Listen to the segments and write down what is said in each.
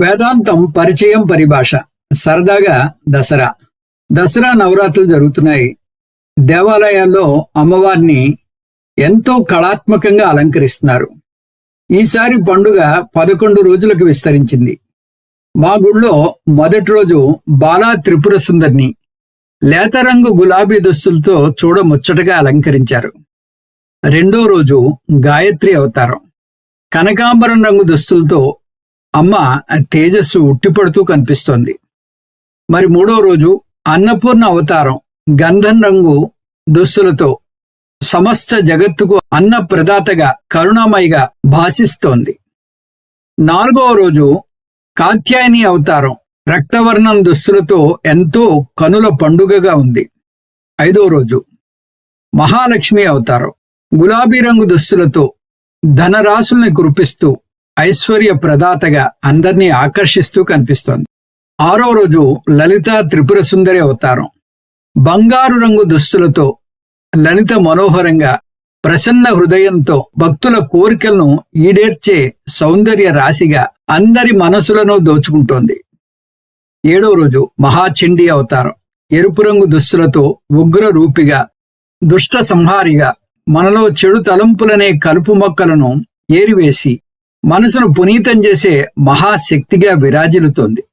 వేదాంతం పరిచయం పరిభాష. సరదాగా దసరా. దసరా నవరాత్రులు జరుగుతున్నాయి. దేవాలయాల్లో అమ్మవారిని ఎంతో కళాత్మకంగా అలంకరిస్తున్నారు. ఈసారి పండుగ పదకొండు రోజులకు విస్తరించింది. మా గుళ్ళో మొదటి రోజు బాలా త్రిపుర సుందరిని లేత రంగు గులాబీ దుస్తులతో చూడముచ్చటగా అలంకరించారు. రెండో రోజు గాయత్రి అవతారం. కనకాంబరం రంగు దుస్తులతో అమ్మ తేజస్సు ఉట్టిపడుతూ కనిపిస్తోంది. మరి మూడో రోజు అన్నపూర్ణ అవతారం గంధం రంగు దుస్తులతో సమస్త జగత్తుకు అన్న ప్రదాతగా కరుణామయిగా భాసిస్తోంది. నాలుగవ రోజు కాత్యాయని అవతారం రక్తవర్ణం దుస్తులతో ఎంతో కనుల పండుగగా ఉంది. ఐదో రోజు మహాలక్ష్మి అవతారం గులాబీ రంగు దుస్తులతో ధనరాశుల్ని కురిపిస్తూ ఐశ్వర్య ప్రదాతగా అందర్నీ ఆకర్షిస్తూ కనిపిస్తోంది. ఆరో రోజు లలిత త్రిపుర సుందరి అవతారం. బంగారు రంగు దుస్తులతో లలిత మనోహరంగా ప్రసన్న హృదయంతో భక్తుల కోరికలను ఈడేర్చే సౌందర్య రాశిగా అందరి మనసులను దోచుకుంటోంది. ఏడో రోజు మహాచండీ అవతారం. ఎరుపు రంగు దుస్తులతో ఉగ్ర రూపిగా దుష్ట సంహారిగా మనలో చెడు తలంపులనే కలుపు మొక్కలను ఏరివేసి మనసును పునీతం చేసే మహాశక్తిగా విరాజిల్లుతోంది.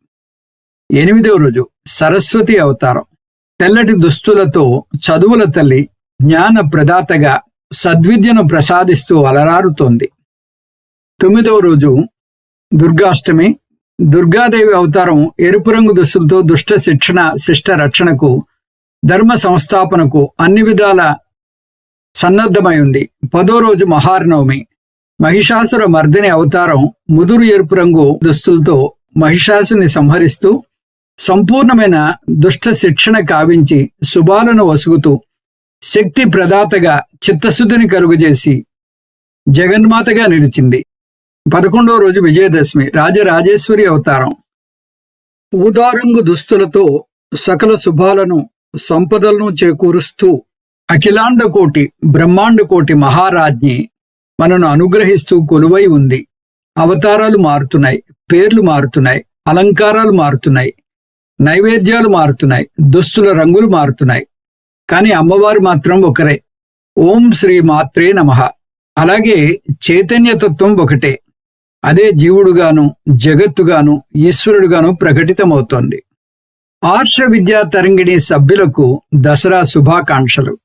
ఎనిమిదవ రోజు సరస్వతి అవతారం. తెల్లటి దుస్తులతో చదువుల తల్లి జ్ఞాన ప్రదాతగా సద్విద్యను ప్రసాదిస్తూ అలరారుతోంది. తొమ్మిదవ రోజు దుర్గాష్టమి. దుర్గాదేవి అవతారం ఎరుపు రంగు దుస్తులతో దుష్ట శిక్షణ శిష్ట రక్షణకు ధర్మ సంస్థాపనకు అన్ని విధాల సన్నద్ధమై ఉంది. పదో రోజు మహార్నవమి మహిషాసుర మర్దిని అవతారం ముదురు ఎరుపు రంగు దుస్తులతో మహిషాసుని సంహరిస్తూ సంపూర్ణమైన దుష్ట శిక్షణ కావించి శుభాలను వసుగుతూ శక్తి ప్రదాతగా చిత్తశుద్ధిని కలుగజేసి జగన్మాతగా నిలిచింది. పదకొండవ రోజు విజయదశమి రాజరాజేశ్వరి అవతారం. ఊదారంగు దుస్తులతో సకల శుభాలను సంపదలను చేకూరుస్తూ అఖిలాండ కోటి బ్రహ్మాండ కోటి మహారాజ్ఞి మనను అనుగ్రహిస్తూ కొలువై ఉంది. అవతారాలు మారుతున్నాయి. పేర్లు మారుతున్నాయి. అలంకారాలు మారుతున్నాయి. నైవేద్యాలు మారుతున్నాయి. దుస్తుల రంగులు మారుతున్నాయి. కానీ అమ్మవారు మాత్రం ఒకరే. ఓం శ్రీ మాత్రే నమః. అలాగే చైతన్యతత్వం ఒకటే. అదే జీవుడుగాను జగత్తుగాను ఈశ్వరుడుగాను ప్రకటితమవుతోంది. ఆర్ష విద్యా తరంగిణి సభ్యులకు దసరా శుభాకాంక్షలు.